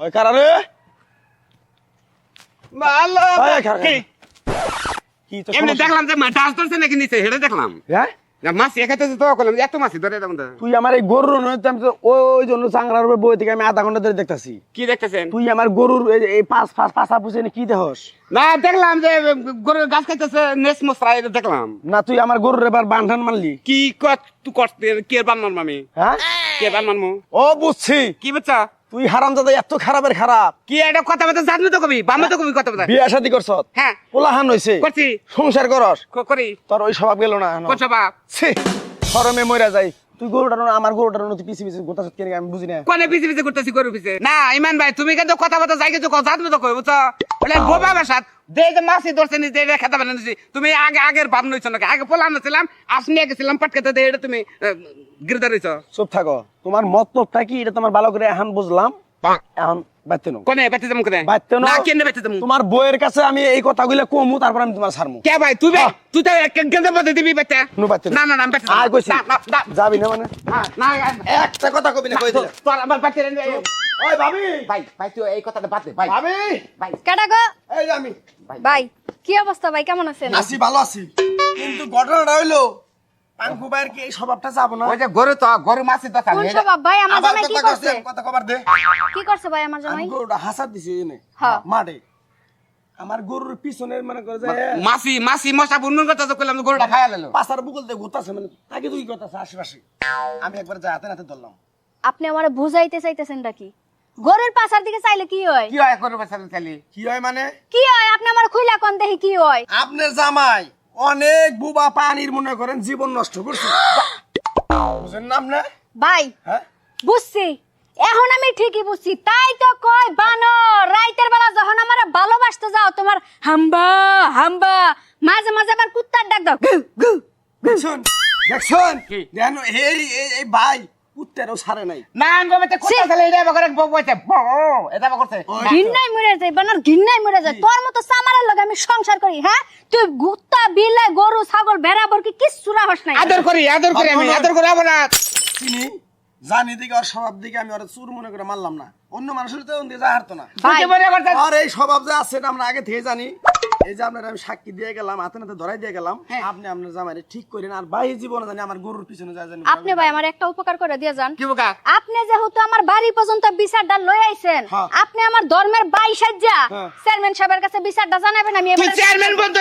ওই কারা রে? ভালো কি? এমনি? দেখলাম যে মাছ আসতেছে নাকি নিচে হেঁটে দেখলাম। হ্যাঁ? মাছ এখানে তো করলাম এত মাছ ধরে তুই আমার এই গরুর ওই জন্য চাংড়ার উপর বই থেকে আমি আধা ঘণ্টা ধরে দেখতাছি। কি দেখতেছেন? তুই আমার গরুর এই- পাঁচ পাঁচ পাঁচা পুষে কি দেহস? না দেখলাম যে গরুর গাছ খাইতেছে নেস মশরা দেখলাম। না তুই আমার গরুর এবার বান্ধান মারলি। কি তুই করতে কে বানমান মামি হ্যাঁ? কে ও বুঝছি। কি বাচ্চা? তুই হারাম দাদা এত খারাপের খারাপ। কি এটা কথা বলতে জানবে তো কবি? বামে তো কবি কথা বলতে। বিয়া শাদি করছ? হ্যাঁ। পোলাহান হইছে। করছি। সংসার করস। করি। তোর ওই স্বভাব গেল না এখনও। মরে বাপ মইরা যাই। তুই গরুটার না- আমার পিছি পিছি গোটা কেন? আমি বুঝি না। কোনে পিছে পিছে করতেছি গরু পিছে? না ইমান ভাই তুমি কিন্তু কথা বলতে যাই কিছু জানবে তো কই বুঝছ? বলে বোবা বাসাত দে যে মাছি ধরছে নি দে খেতে পারেন তুমি আগে আগের ভাব নইছ নাকি? আগে পোলাম ছিলাম আসনি গেছিলাম পাটকাতে দে এটা তুমি গিরদার হইছ। চুপ থাকো তোমার মতলবটা কি? এটা তোমার ভালো করে এখন বুঝলাম। এখন তোমার বইয়ের কাছে আমি এই কথাগুলো কমু তারপর আমি তোমার ছাড়মু কে ভাই তুই। তুই তো গেন্দে বলতে দিবি নো না না না বেতে আয় কইছি। না না না। যাবি না মানে? না, না একটা কথা কবি না কই দিলাম তোর আমার বাচ্চা ওই ভাবি। ভাই ভাই তুই এই কথাটা বাদ দে ভাই। ভাবি। ভাই। কেডা গো? এই আমি। ভাই কি অবস্থা ভাই? কেমন আছেন? আছি ভালো আছি। কিন্তু ঘটনাটা হইল পাঙ্কু ভাইয়ের কি এই স্বভাবটা যাব না? ওই যে গরু তো গরু মাছি তো কোন স্বভাব? ভাই আমার জামাই কি করছে? কথা কবার দে। কি করছে ভাই আমার জামাই? গরুটা হাসার দিছি এনে। হ্যাঁ। মাঠে। আমার গরুর পিছনে মনে করে যে মাসি মাসি মশা বুনবুন করতে তো করলাম গরুটা খাইয়া লেলো পাশার বুকল দিয়ে ঘুরতাছে মানে আশেপাশে। আমি একবার যা হাতে নাতে ধরলাম। আপনি আমার বুঝাইতে চাইতেছেন নাকি? গরুর পাশার দিকে চাইলে কি হয়? কি হয় কি হয় মানে? কি হয়? আপনি আমার খুইলা কোন দেখি কি হয়? আপনার জামাই অনেক বুবা পানির মনে করেন জীবন নষ্ট করছে। বুঝেন না? আপনি ভাই হ্যাঁ? বুঝছি। এখন আমি ঠিকই বুঝছি। তাই তো কয় বানর রাইতের বেলা যখন আমার ভালোবাসতে যাও তোমার হাম্বা হাম্বা মাঝে মাঝে আবার কুত্তার ডাক দাও। গু, গু। দেখছুন? দেখছুন? কি? যেন এই এই- এই ভাই উত্তরেও ছাড়ে নাই। না চালে এটা বকরে বকছে এটা বকছে ঘিন্নাই মরে যায় বানর ঘিন্নাই মরে যায়। তোর মতো সামারের লগে আমি সংসার করি হ্যাঁ? তুই গুত্তা বিলাই গরু ছাগল ভেড়া বরকি কিচ্ছু রাহস নাই। আদর করি আদর করি আমি আদর করে আবার চিনি জানি দিকে ওর স্বভাব দিকে আমি ওর চুর মনে করে মারলাম না। অন্য মানুষের তো দিয়ে যা হারতো না। আর এই স্বভাব যে আছে আমরা আগে থেকে জানি। এই যে আপনার আমি সাক্ষী দিয়ে গেলাম হাতে নাতে ধরাই দিয়ে গেলাম আপনি আপনার জামাইরে ঠিক করেন আর ভাই জীবনে জানি আমার গরুর পিছনে যায় জানি আপনি ভাই আমার একটা উপকার করে দিয়ে যান। কি বোকা আপনি যেহেতু আমার বাড়ি পর্যন্ত বিচারটা লই আইছেন হ্যাঁ। আপনি আমার ধর্মের বাই সাজ্জা হ্যাঁ। চেয়ারম্যান সাহেবের কাছে বিচারটা জানাবেন আমি তুই চেয়ারম্যান বন্ধ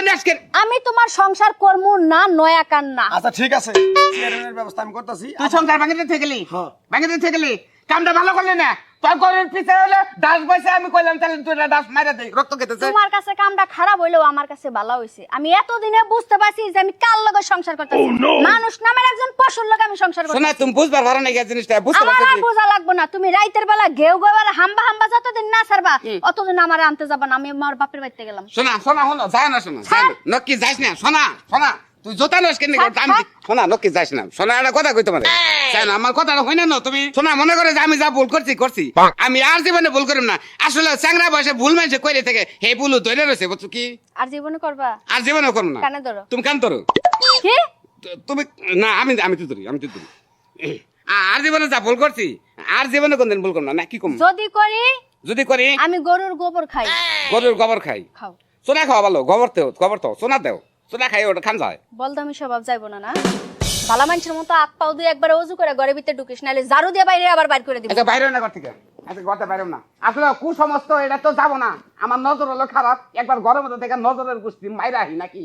আমি তোমার সংসার করব না নয়া কান্না। আচ্ছা ঠিক আছে। চেয়ারম্যানের ব্যবস্থা আমি করতেছি। তুই সংসার ভাঙিতে থেকে গেলি? হ্যাঁ। ভাঙিতে থেকে গেলি? কামটা ভালো করলি না? তোর গরুর পিছে হলে দাস বসে আমি কইলাম তাহলে তুই দাস মারা দে রক্ত খেতেছে। তোমার কাছে কামটা খারাপ হইলেও আমার কাছে ভালো হইছে। আমি এতদিনে বুঝতে পারছি যে আমি কার লগে সংসার করতেছি। মানুষ নামের একজন পশুর লগে আমি সংসার শোনা তুমি বুঝবার পারো না এই জিনিসটা বুঝতে আমার বোঝা লাগবো না। তুমি রাইতের বেলা গেউ গেবার হাম্বা হাম্বা যতদিন না ছাড়বা অতদিন আমার আনতে যাবা না। আমি আমার বাপের বাড়িতে গেলাম। শোনা শোনা শোনা যায় না শোনা ছাড়। নক্কি যাইস না শোনা শোনা। তুই জোতা নস কেন আমি যাইস না? শোনা একটা কথা কই তোমার? না আমার কথাটা হয় না না তুমি? শোনা মনে করে যে আমি যা ভুল করছি করছি। আমি আর জীবনে ভুল করিম না। আসলে চ্যাংরা বয়সে ভুল মানুষে কইরে থেকে হে ভুল ধরে রয়েছে বুঝছ কি? আর জীবনে করবা? আর জীবনে করো না। কানে ধরো। তুমি কান ধরো। কি? তুমি না আমি আমি তো ধরি আমি তো ধরি। আর জীবনে যা ভুল করছি আর জীবনে কোনদিন ভুল করব না না কি কম যদি করি যদি করি? আমি গরুর গোবর খাই। গরুর গোবর খাই। খাও। সোনা খাওয়া ভালো গোবর তেও গোবর তো সোনা দেও। সোনা খাই ওটা খান যায়। বলদামি স্বভাব যাইবো না না? ভালো মানুষের মতো হাত পাও দিয়ে একবার অজু করে ঘরে ভিতরে ঢুকিস নাহলে ঝাড়ু দিয়ে বাইরে আবার বাইর করে দিবি। আচ্ছা বাইরে না ঘর থেকে? আচ্ছা ঘরটা বাইরে না। আসলে কুসমস্ত এটা তো যাব না। আমার নজর হলো খারাপ একবার ঘরের মধ্যে থেকে নজরের গোষ্ঠী মাইরা আহি নাকি?